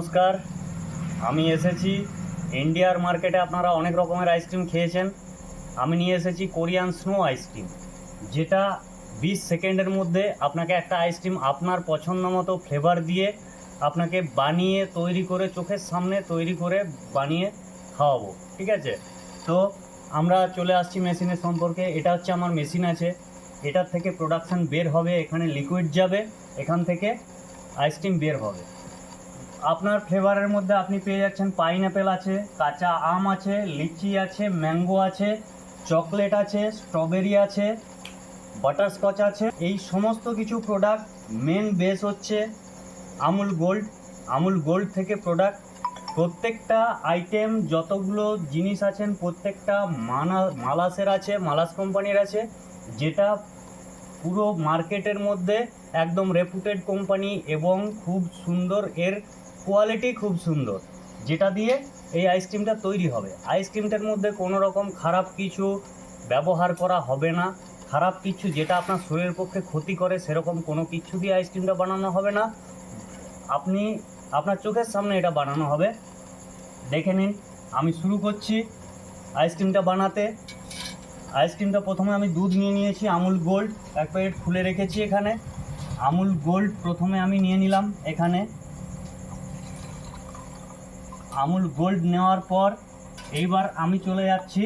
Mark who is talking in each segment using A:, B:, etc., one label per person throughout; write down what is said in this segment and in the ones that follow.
A: নমস্কার। আমি এসেছি ইন্ডিয়ার মার্কেটে আপনারা অনেক রকমের আইসক্রিম খেয়েছেন। আমি নিয়ে এসেছি কোরিয়ান স্নো আইসক্রিম যেটা বিশ সেকেন্ডের মধ্যে আপনাকে একটা আইসক্রিম আপনার পছন্দ মতো ফ্লেভার দিয়ে আপনাকে বানিয়ে তৈরি করে চোখের সামনে তৈরি করে বানিয়ে খাওয়াবো, ঠিক আছে? তো আমরা চলে আসছি মেশিনের সম্পর্কে। এটা হচ্ছে আমার মেশিন আছে। এটার থেকে প্রোডাকশান বের হবে, এখানে লিকুইড যাবে, এখান থেকে আইসক্রিম বের হবে। আপনার ফ্লেভারের মধ্যে আপনি পেয়ে যাচ্ছেন পাইনঅ্যাপেল আছে, কাঁচা আম আছে, লিচি আছে, ম্যাঙ্গো আছে, চকলেট আছে, স্ট্রবেরি আছে, বাটারস্কচ আছে। এই সমস্ত কিছু প্রোডাক্ট মেন বেস হচ্ছে আমুল গোল্ড। আমুল গোল্ড থেকে প্রোডাক্ট প্রত্যেকটা আইটেম যতগুলো জিনিস আছেন প্রত্যেকটা মানা, মালাসের আছে, মালাস কোম্পানির আছে, যেটা পুরো মার্কেটের মধ্যে একদম রেপুটেড কোম্পানি এবং খুব সুন্দর এর কোয়ালিটি খুব সুন্দর। যেটা দিয়ে এই আইসক্রিমটা তৈরি হবে। আইসক্রিমটার মধ্যে কোনো রকম খারাপ কিছু ব্যবহার করা হবে না। খারাপ কিছু যেটা আপনার শরীরের পক্ষে ক্ষতি করে, সেরকম কোনো কিছু দিয়ে আইসক্রিমটা বানানো হবে না। আপনি, আপনার চোখের সামনে এটা বানানো হবে। দেখে নিন, আমি শুরু করছি আইসক্রিমটা বানাতে। আইসক্রিমটা প্রথমে আমি দুধ নিয়ে নিয়েছি, আমুল গোল্ড। এক প্যাকেট খুলে রেখেছি এখানে। আমুল গোল্ড প্রথমে আমি নিয়ে নিলাম এখানে। আমুল গোল্ড নেওয়ার পর এইবার আমি চলে যাচ্ছি।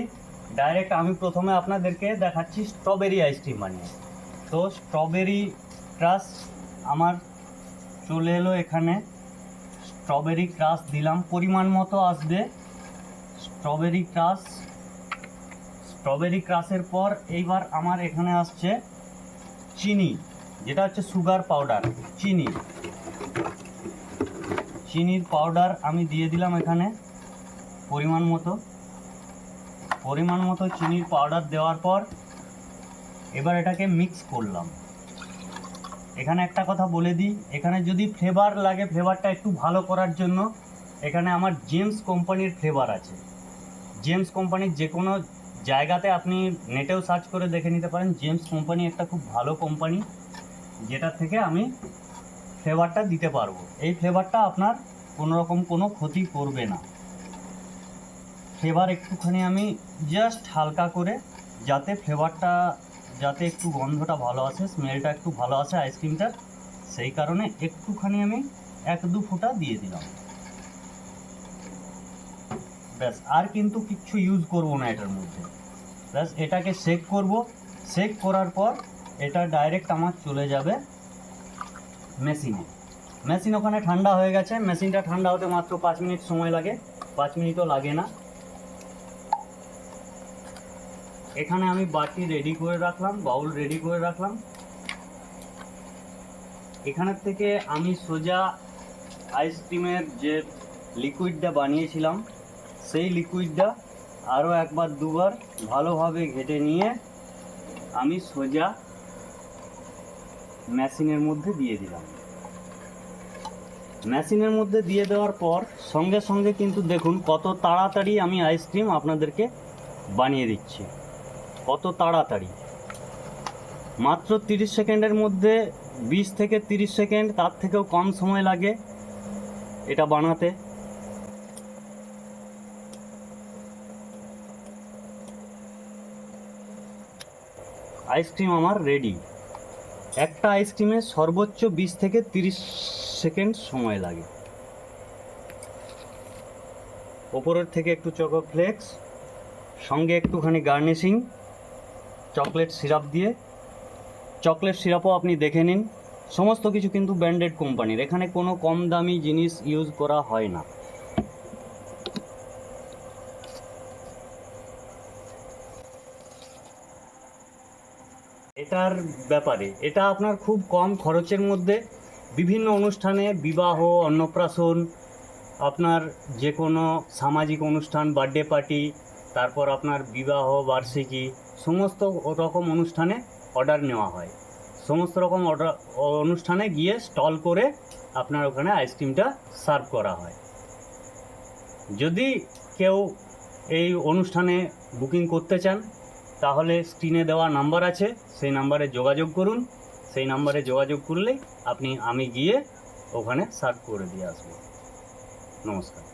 A: ডাইরেক্ট আমি প্রথমে আপনাদেরকে দেখাচ্ছি স্ট্রবেরি আইসক্রিম বানিয়ে। তো স্ট্রবেরি ক্রাশ আমার চলে এলো এখানে। স্ট্রবেরি ক্রাশ দিলাম, পরিমাণ মতো আসবে। স্ট্রবেরি ক্রাশ স্ট্রবেরি ক্রাশের পর এইবার আমার এখানে আসছে চিনি, যেটা হচ্ছে সুগার পাউডার চিনি। চিনির পাউডার আমি দিয়ে দিলাম এখানে, পরিমাণ মতো। পরিমাণ মতো চিনির পাউডার দেওয়ার পর এবার এটাকে মিক্স করলাম। এখানে একটা কথা বলে দিই, এখানে যদি ফ্লেভার লাগে ফ্লেভারটা একটু ভালো করার জন্য, এখানে আমার জেমস কোম্পানির ফ্লেভার আছে। জেমস কোম্পানির যে কোনো জায়গাতে আপনি নেটেও সার্চ করে দেখে নিতে পারেন। জেমস কোম্পানি একটা খুব ভালো কোম্পানি, যেটা থেকে আমি ফ্লেভারটা দিতে পারব। এই ফ্লেভারটা আপনার কোনো রকম কোনো ক্ষতি করবে না। ফ্লেভার একটুখানি আমি জাস্ট হালকা করে যাতে ফ্লেভারটা যাতে একটু গন্ধটা ভালো আসে স্মেলটা একটু ভালো আসে আইসক্রিমটার সেই কারণে একটুখানি আমি এক দু ফোঁটা দিয়ে দিলাম। ব্যাস, আর কিন্তু কিচ্ছু ইউজ করব না এটার মধ্যে। ব্যাস, এটাকে শেক করব। শেক করার পর এটা ডাইরেক্ট আমার চলে যাবে। মেশিনে। মেশিন ওখানে ঠান্ডা হয়ে গেছে। মেশিনটা ঠান্ডা হতে মাত্র পাঁচ মিনিট সময় লাগে। পাঁচ মিনিটও লাগে না। এখানে আমি বাটি রেডি করে রাখলাম বাউল রেডি করে রাখলাম। এখানের থেকে আমি সোজা আইসক্রিমের যে লিকুইডটা বানিয়েছিলাম, সেই লিকুইডটা আরও একবার দুবার ভালোভাবে ঘেটে নিয়ে আমি সোজা মেশিনের মধ্যে দিয়ে দিলাম। মেশিনের মধ্যে দিয়ে দেওয়ার পর সঙ্গে সঙ্গে কিন্তু দেখুন কত তাড়াতাড়ি আমি আইসক্রিম আপনাদেরকে বানিয়ে দিচ্ছি। কত তাড়াতাড়ি। মাত্র তিরিশ সেকেন্ডের মধ্যে বিশ থেকে তিরিশ সেকেন্ড, তার থেকেও কম সময় লাগে এটা বানাতে। আইসক্রিম আমার রেডি। একটা আইসক্রিমে সর্বোচ্চ বিশ থেকে তিরিশ সেকেন্ড সময় লাগে। ওপরের থেকে একটু চকো ফ্লেক্স সঙ্গে একটুখানি গার্নিশিং চকলেট সিরাপ দিয়ে। চকলেট সিরাপও আপনি দেখে নিন। সমস্ত কিছু কিন্তু ব্র্যান্ডেড কোম্পানির। এখানে কোনো কম দামি জিনিস ইউজ করা হয় না। এটার ব্যাপারে, এটা আপনার খুব কম খরচের মধ্যে বিভিন্ন অনুষ্ঠানে বিবাহ, অন্নপ্রাশন, আপনার যে কোনো সামাজিক অনুষ্ঠান বার্থডে পার্টি তারপর আপনার বিবাহ, বার্ষিকী, সমস্ত রকম অনুষ্ঠানে অর্ডার নেওয়া হয়। সমস্ত রকম অর্ডার অনুষ্ঠানে গিয়ে স্টল করে আপনার ওখানে আইসক্রিমটা সার্ভ করা হয়। যদি কেউ এই অনুষ্ঠানে বুকিং করতে চান তাহলে স্ক্রিনে দেওয়া নাম্বার আছে, সেই নাম্বারে যোগাযোগ করুন। সেই নাম্বারে যোগাযোগ করলেই আপনি, আমি গিয়ে ওখানে সার্ভ করে দিয়ে আসব। নমস্কার।